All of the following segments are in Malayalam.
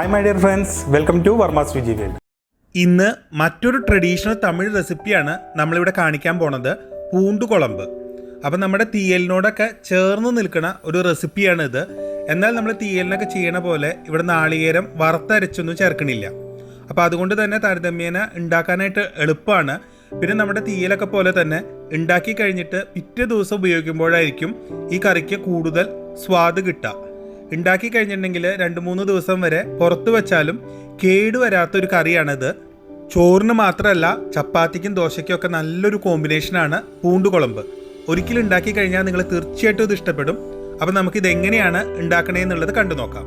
Hi my dear friends welcome to Varma's Viji world ഇന്ന് മറ്റൊരു ട്രഡീഷണൽ തമിഴ് റെസിപ്പിയാണ് നമ്മളിവിടെ കാണിക്കാൻ പോണത് പൂണ്ടുകുളമ്പ് അപ്പം നമ്മുടെ തീയലിനോടൊക്കെ ചേർന്ന് നിൽക്കുന്ന ഒരു റെസിപ്പിയാണ് ഇത്. എന്നാൽ നമ്മൾ തീയലിനൊക്കെ ചെയ്യണ പോലെ ഇവിടെ നാളികേരം വറുത്തരച്ചൊന്നും ചേർക്കണില്ല. അപ്പോൾ അതുകൊണ്ട് തന്നെ താരതമ്യേന ഉണ്ടാക്കാനായിട്ട് എളുപ്പമാണ്. പിന്നെ നമ്മുടെ തീയലൊക്കെ പോലെ തന്നെ ഉണ്ടാക്കി കഴിഞ്ഞിട്ട് പിറ്റേ ദിവസം ഉപയോഗിക്കുമ്പോഴായിരിക്കും ഈ കറിക്ക് കൂടുതൽ സ്വാദ് കിട്ടുക. ഉണ്ടാക്കി കഴിഞ്ഞിട്ടുണ്ടെങ്കിൽ രണ്ട് മൂന്ന് ദിവസം വരെ പുറത്ത് വെച്ചാലും കേടുവരാത്തൊരു കറിയാണിത്. ചോറിന് മാത്രമല്ല ചപ്പാത്തിക്കും ദോശയ്ക്കും ഒക്കെ നല്ലൊരു കോമ്പിനേഷനാണ് പൂണ്ടുകുളമ്പ് ഒരിക്കലും ഉണ്ടാക്കി കഴിഞ്ഞാൽ നിങ്ങൾ തീർച്ചയായിട്ടും ഇത് ഇഷ്ടപ്പെടും. അപ്പം നമുക്കിത് എങ്ങനെയാണ് ഉണ്ടാക്കണേ എന്നുള്ളത് കണ്ടു നോക്കാം.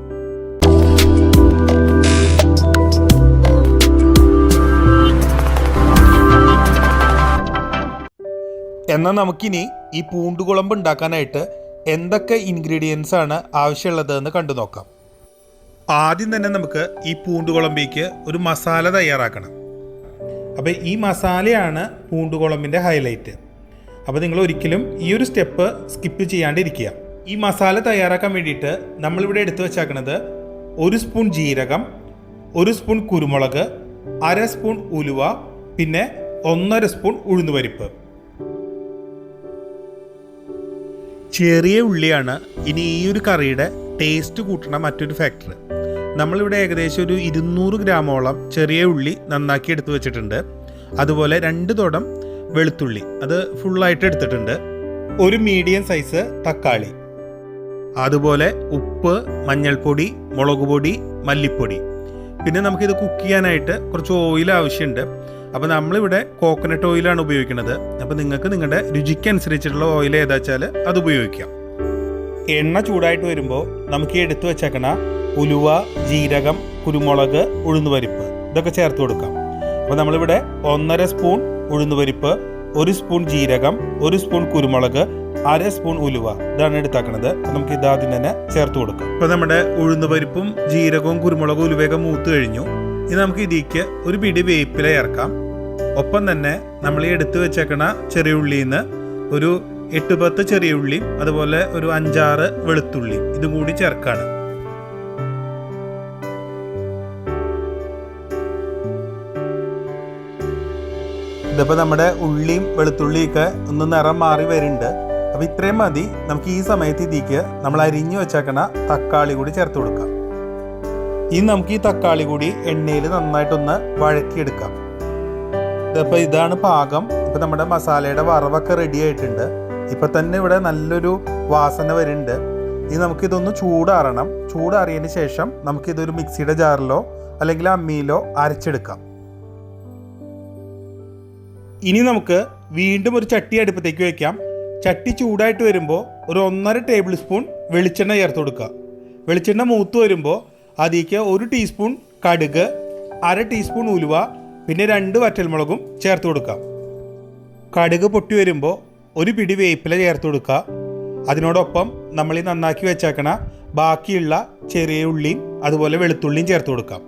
എന്നാൽ നമുക്കിനി ഈ പൂണ്ടുകുളമ്പ് ഉണ്ടാക്കാനായിട്ട് എന്തൊക്കെ ഇൻഗ്രീഡിയൻസ് ആണ് ആവശ്യമുള്ളത് എന്ന് കണ്ടു നോക്കാം. ആദ്യം തന്നെ നമുക്ക് ഈ പൂണ്ടുകുളമ്പിക്ക് ഒരു മസാല തയ്യാറാക്കണം. അപ്പോൾ ഈ മസാലയാണ് പൂണ്ടുകുളമ്പിന്റെ ഹൈലൈറ്റ് അപ്പോൾ നിങ്ങൾ ഒരിക്കലും ഈ ഒരു സ്റ്റെപ്പ് സ്കിപ്പ് ചെയ്യാണ്ടിരിക്കുക. ഈ മസാല തയ്യാറാക്കാൻ വേണ്ടിയിട്ട് നമ്മളിവിടെ എടുത്തു വെച്ചേക്കണത് ഒരു സ്പൂൺ ജീരകം ഒരു സ്പൂൺ കുരുമുളക് അര സ്പൂൺ ഉലുവ പിന്നെ ഒന്നര സ്പൂൺ ഉഴുന്നുപരിപ്പ്. ചെറിയ ഉള്ളിയാണ് ഇനി ഈ ഒരു കറിയുടെ ടേസ്റ്റ് കൂട്ടണ മറ്റൊരു ഫാക്ടർ നമ്മളിവിടെ ഏകദേശം ഒരു ഇരുന്നൂറ് ഗ്രാമോളം ചെറിയ ഉള്ളി നന്നാക്കി എടുത്തു വെച്ചിട്ടുണ്ട്. അതുപോലെ രണ്ട് തോടം വെളുത്തുള്ളി അത് ഫുള്ളായിട്ട് എടുത്തിട്ടുണ്ട്. ഒരു മീഡിയം സൈസ് തക്കാളി. അതുപോലെ ഉപ്പ് മഞ്ഞൾപ്പൊടി മുളക് പൊടി മല്ലിപ്പൊടി. പിന്നെ നമുക്കിത് കുക്ക് ചെയ്യാനായിട്ട് കുറച്ച് ഓയിൽ ആവശ്യമുണ്ട്. അപ്പോൾ നമ്മളിവിടെ കോക്കനട്ട് ഓയിലാണ് ഉപയോഗിക്കുന്നത്. അപ്പോൾ നിങ്ങൾക്ക് നിങ്ങളുടെ രുചിക്കനുസരിച്ചിട്ടുള്ള ഓയിൽ ഏതാ വെച്ചാൽ അത് ഉപയോഗിക്കാം. എണ്ണ ചൂടായിട്ട് വരുമ്പോൾ നമുക്ക് എടുത്തു വെച്ചേക്കണ ഉലുവ ജീരകം കുരുമുളക് ഉഴുന്നുപരിപ്പ് ഇതൊക്കെ ചേർത്ത് കൊടുക്കാം. അപ്പോൾ നമ്മളിവിടെ ഒന്നര സ്പൂൺ ഉഴുന്നുപരിപ്പ് ഒരു സ്പൂൺ ജീരകം ഒരു സ്പൂൺ കുരുമുളക് അര സ്പൂൺ ഉലുവ ഇതാണ് എടുത്താക്കണത്. നമുക്ക് ഇതാദ്യം തന്നെ ചേർത്ത് കൊടുക്കാം. ഇപ്പോൾ നമ്മുടെ ഉഴുന്നുപരിപ്പും ജീരകവും കുരുമുളകും ഉലുവയൊക്കെ മൂത്ത് കഴിഞ്ഞു. ഇനി നമുക്ക് ഇതിലേക്ക് ഒരു പിടി വേപ്പില ചേർക്കാം. ഒപ്പം തന്നെ നമ്മൾ ഈ എടുത്തു വെച്ചേക്കണ ചെറിയ ഉള്ളിയിൽ നിന്ന് ഒരു എട്ട് പത്ത് ചെറിയ ഉള്ളിയും അതുപോലെ ഒരു അഞ്ചാറ് വെളുത്തുള്ളി. ഇതും കൂടി ചേർക്കാണ്. ഇതിപ്പോൾ നമ്മുടെ ഉള്ളിയും വെളുത്തുള്ളിയൊക്കെ ഒന്ന് നിറം മാറി വരുന്നുണ്ട്. അപ്പോൾ ഇത്രയും മതി. നമുക്ക് ഈ സമയത്ത് ഇതിക്ക് നമ്മൾ അരിഞ്ഞു വെച്ചേക്കണ തക്കാളി കൂടി ചേർത്ത് കൊടുക്കാം. ഇനി നമുക്ക് ഈ തക്കാളി കൂടി എണ്ണയിൽ നന്നായിട്ടൊന്ന് വഴറ്റിയെടുക്കാം. ഇതിപ്പോൾ ഇതാണ് പാകം. ഇപ്പം നമ്മുടെ മസാലയുടെ വറവൊക്കെ റെഡി ആയിട്ടുണ്ട്. ഇപ്പം തന്നെ ഇവിടെ നല്ലൊരു വാസന വരുന്നുണ്ട്. ഇനി നമുക്കിതൊന്ന് ചൂടാറണം. ചൂടാറിയതിന് ശേഷം നമുക്കിതൊരു മിക്സിയുടെ ജാറിലോ അല്ലെങ്കിൽ അമ്മിയിലോ അരച്ചെടുക്കാം. ഇനി നമുക്ക് വീണ്ടും ഒരു ചട്ടി അടുപ്പത്തേക്ക് വയ്ക്കാം ചട്ടി ചൂടായിട്ട് വരുമ്പോൾ ഒരു ഒന്നര ടേബിൾ സ്പൂൺ വെളിച്ചെണ്ണ ചേർത്ത് കൊടുക്കുക. വെളിച്ചെണ്ണ മൂത്ത് വരുമ്പോൾ അതിലേക്ക് ഒരു ടീസ്പൂൺ കടുക് അര ടീസ്പൂൺ ഉലുവ പിന്നെ രണ്ട് വറ്റൽമുളകും ചേർത്ത് കൊടുക്കാം. കടുക് പൊട്ടി വരുമ്പോൾ ഒരു പിടി വേപ്പില ചേർത്ത് കൊടുക്കുക. അതിനോടൊപ്പം നമ്മൾ ഈ നന്നാക്കി വെച്ചേക്കണ ബാക്കിയുള്ള ചെറിയ ഉള്ളിയും അതുപോലെ വെളുത്തുള്ളിയും ചേർത്ത് കൊടുക്കാം.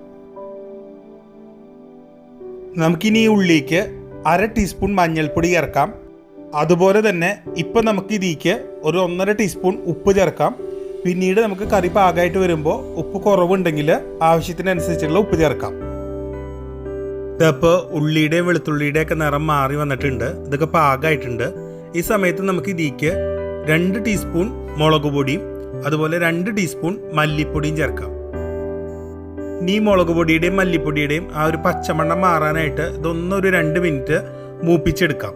നമുക്കിനി ഈ ഉള്ളിക്ക് അര ടീസ്പൂൺ മഞ്ഞൾപ്പൊടി ചേർക്കാം. അതുപോലെ തന്നെ ഇപ്പം നമുക്ക് ഇതിക്ക് ഒരു ഒന്നര ടീസ്പൂൺ ഉപ്പ് ചേർക്കാം. പിന്നീട് നമുക്ക് കറി പാകമായിട്ട് വരുമ്പോൾ ഉപ്പ് കുറവുണ്ടെങ്കിൽ ആവശ്യത്തിനനുസരിച്ചുള്ള ഉപ്പ് ചേർക്കാം. ഇതിപ്പോൾ ഉള്ളിയുടെയും വെളുത്തുള്ളിയുടെയും ഒക്കെ നിറം മാറി വന്നിട്ടുണ്ട്. ഇതൊക്കെ പാകമായിട്ടുണ്ട് ഈ സമയത്ത് നമുക്ക് ഇതിലേക്ക് രണ്ട് ടീസ്പൂൺ മുളക് പൊടിയും അതുപോലെ രണ്ട് ടീസ്പൂൺ മല്ലിപ്പൊടിയും ചേർക്കാം. ഇനി മുളക് പൊടിയുടെയും മല്ലിപ്പൊടിയുടെയും ആ ഒരു പച്ചമണ്ണം മാറാനായിട്ട് ഇതൊന്നൊരു രണ്ട് മിനിറ്റ് മൂപ്പിച്ചെടുക്കാം.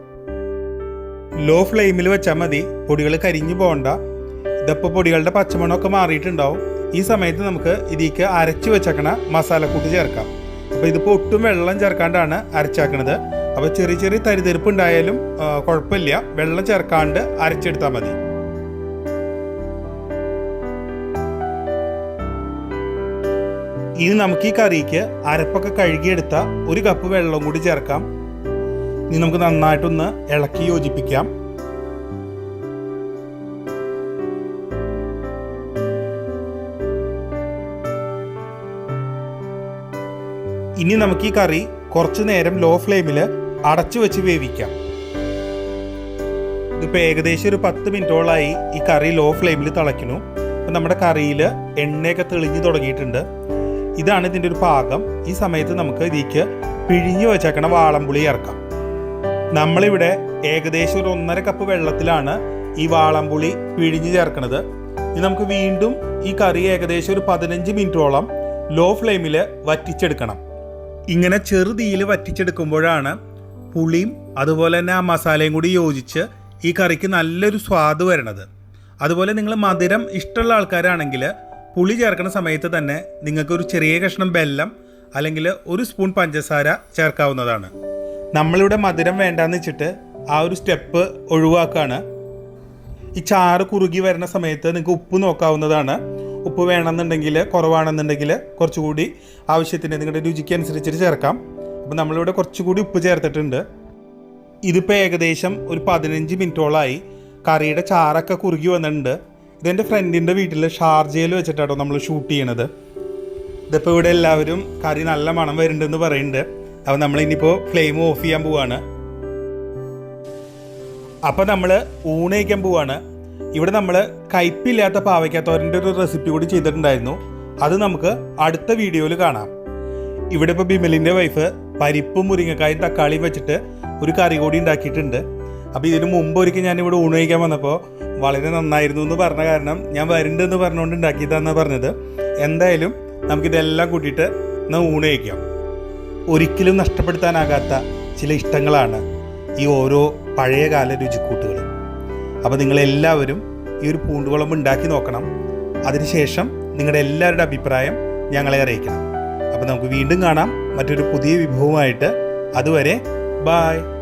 ലോ ഫ്ലെയിമിൽ വെച്ചാൽ മതി. പൊടികൾ കരിഞ്ഞു പോകണ്ട. ഇതപ്പോൾ പൊടികളുടെ പച്ചമണ്ണമൊക്കെ മാറിയിട്ടുണ്ടാവും. ഈ സമയത്ത് നമുക്ക് ഇതിലേക്ക് അരച്ചു വെച്ചേക്കണ മസാലക്കൂട്ട് ചേർക്കാം. അപ്പോൾ ഇതിപ്പോൾ ഒട്ടും വെള്ളം ചേർക്കാണ്ടാണ് അരച്ചാക്കണത്. അപ്പോൾ ചെറിയ ചെറിയ തരിതെരുപ്പ് ഉണ്ടായാലും കുഴപ്പമില്ല വെള്ളം ചേർക്കാണ്ട് അരച്ചെടുത്താൽ മതി. ഇനി നമുക്ക് ഈ കറിക്ക് അരപ്പൊക്കെ കഴുകിയെടുത്ത ഒരു കപ്പ് വെള്ളം കൂടി ചേർക്കാം. ഇനി നമുക്ക് നന്നായിട്ടൊന്ന് ഇളക്കി യോജിപ്പിക്കാം. ഇനി നമുക്ക് ഈ കറി കുറച്ചു നേരം ലോ ഫ്ലെയിമിൽ അടച്ചു വെച്ച് വേവിക്കാം. ഇതിപ്പോൾ ഏകദേശം ഒരു പത്ത് മിനിറ്റോളായി ഈ കറി ലോ ഫ്ലെയിമിൽ തിളയ്ക്കുന്നു. അപ്പം നമ്മുടെ കറിയിൽ എണ്ണയൊക്കെ തെളിഞ്ഞു തുടങ്ങിയിട്ടുണ്ട്. ഇതാണ് ഇതിന്റെ ഒരു പാകം. ഈ സമയത്ത് നമുക്ക് ഇതിലേക്ക് പിഴിഞ്ഞു വെച്ചേക്കണ വാളംപുളി ഇറക്കാം നമ്മളിവിടെ ഏകദേശം ഒരു ഒന്നര കപ്പ് വെള്ളത്തിലാണ് ഈ വാളംപുളി പിഴിഞ്ഞ് ചേർക്കുന്നത് ഇനി നമുക്ക് വീണ്ടും ഈ കറി ഏകദേശം ഒരു പതിനഞ്ച് മിനിറ്റോളം ലോ ഫ്ലെയിമിൽ വറ്റിച്ചെടുക്കണം. ഇങ്ങനെ ചെറുതീയിൽ വറ്റിച്ചെടുക്കുമ്പോഴാണ് പുളിയും അതുപോലെ തന്നെ ആ മസാലയും കൂടി യോജിച്ച് ഈ കറിക്ക് നല്ലൊരു സ്വാദ് വരണത്. അതുപോലെ നിങ്ങൾ മധുരം ഇഷ്ടമുള്ള ആൾക്കാരാണെങ്കിൽ പുളി ചേർക്കുന്ന സമയത്ത് തന്നെ നിങ്ങൾക്ക് ഒരു ചെറിയ കഷ്ണം ബെല്ലം അല്ലെങ്കിൽ ഒരു സ്പൂൺ പഞ്ചസാര ചേർക്കാവുന്നതാണ്. നമ്മളിവിടെ മധുരം വേണ്ടാന്ന് വെച്ചിട്ട് ആ ഒരു സ്റ്റെപ്പ് ഒഴിവാക്കുകയാണ് ഈ ചാറ് കുറുകി വരുന്ന സമയത്ത് നിങ്ങൾക്ക് ഉപ്പ് നോക്കാവുന്നതാണ്. ഉപ്പ് വേണമെന്നുണ്ടെങ്കിൽ കുറവാണെന്നുണ്ടെങ്കിൽ കുറച്ചുകൂടി ആവശ്യത്തിന് നിങ്ങളുടെ രുചിക്ക് അനുസരിച്ചിട്ട് ചേർക്കാം. അപ്പോൾ നമ്മളിവിടെ കുറച്ചുകൂടി ഉപ്പ് ചേർത്തിട്ടുണ്ട്. ഇതിപ്പോൾ ഏകദേശം ഒരു പതിനഞ്ച് മിനിറ്റോളമായി കറിയുടെ ചാറൊക്കെ കുറുകി വന്നിട്ടുണ്ട്. ഇതെന്റെ ഫ്രണ്ടിന്റെ വീട്ടിൽ ഷാർജയിൽ വെച്ചിട്ടാട്ടോ നമ്മൾ ഷൂട്ട് ചെയ്യണത്. ഇതിപ്പോൾ ഇവിടെ എല്ലാവരും കറി നല്ല മണം വരുന്നുണ്ടെന്ന് പറയുന്നുണ്ട്. അപ്പോൾ ഇനിയിപ്പോൾ ഫ്ലെയിം ഓഫ് ചെയ്യാൻ പോവാണ്. അപ്പോൾ നമ്മൾ ഊണ് കഴിക്കാൻ പോവാണ്. ഇവിടെ നമ്മൾ കയ്പില്ലാത്ത പാവയ്ക്കാത്തോരന്റെ ഒരു റെസിപ്പി കൂടി ചെയ്തിട്ടുണ്ടായിരുന്നു. അത് നമുക്ക് അടുത്ത വീഡിയോയിൽ കാണാം. ഇവിടെ ഇപ്പോൾ ബിമലിന്റെ വൈഫ് പരിപ്പും മുരിങ്ങക്കായും തക്കാളിയും വെച്ചിട്ട് ഒരു കറി കൂടി ഉണ്ടാക്കിയിട്ടുണ്ട്. അപ്പോൾ ഇതിന് മുമ്പ് ഒരിക്കൽ ഞാൻ ഇവിടെ ഊണ് വന്നപ്പോൾ വളരെ നന്നായിരുന്നു എന്ന് പറഞ്ഞ കാരണം ഞാൻ വരുന്നുണ്ട് എന്ന് പറഞ്ഞുകൊണ്ട് ഉണ്ടാക്കിയതാണെന്ന് പറഞ്ഞത്. എന്തായാലും നമുക്കിതെല്ലാം കൂട്ടിയിട്ട് എന്നാൽ ഊണ് കഴിക്കാം. ഒരിക്കലും നഷ്ടപ്പെടുത്താനാകാത്ത ചില ഇഷ്ടങ്ങളാണ് ഈ ഓരോ പഴയകാല രുചിക്കൂട്ടുകൾ. അപ്പോൾ നിങ്ങളെല്ലാവരും ഈ ഒരു പൂണ്ടുകുളമ്പ് ഉണ്ടാക്കി നോക്കണം. അതിനുശേഷം നിങ്ങളുടെ എല്ലാവരുടെ അഭിപ്രായം ഞങ്ങളെ അറിയിക്കണം. അപ്പോൾ നമുക്ക് വീണ്ടും കാണാം. മറ്റൊരു പുതിയ വിഭവമായിട്ട് അതുവരെ ബായ്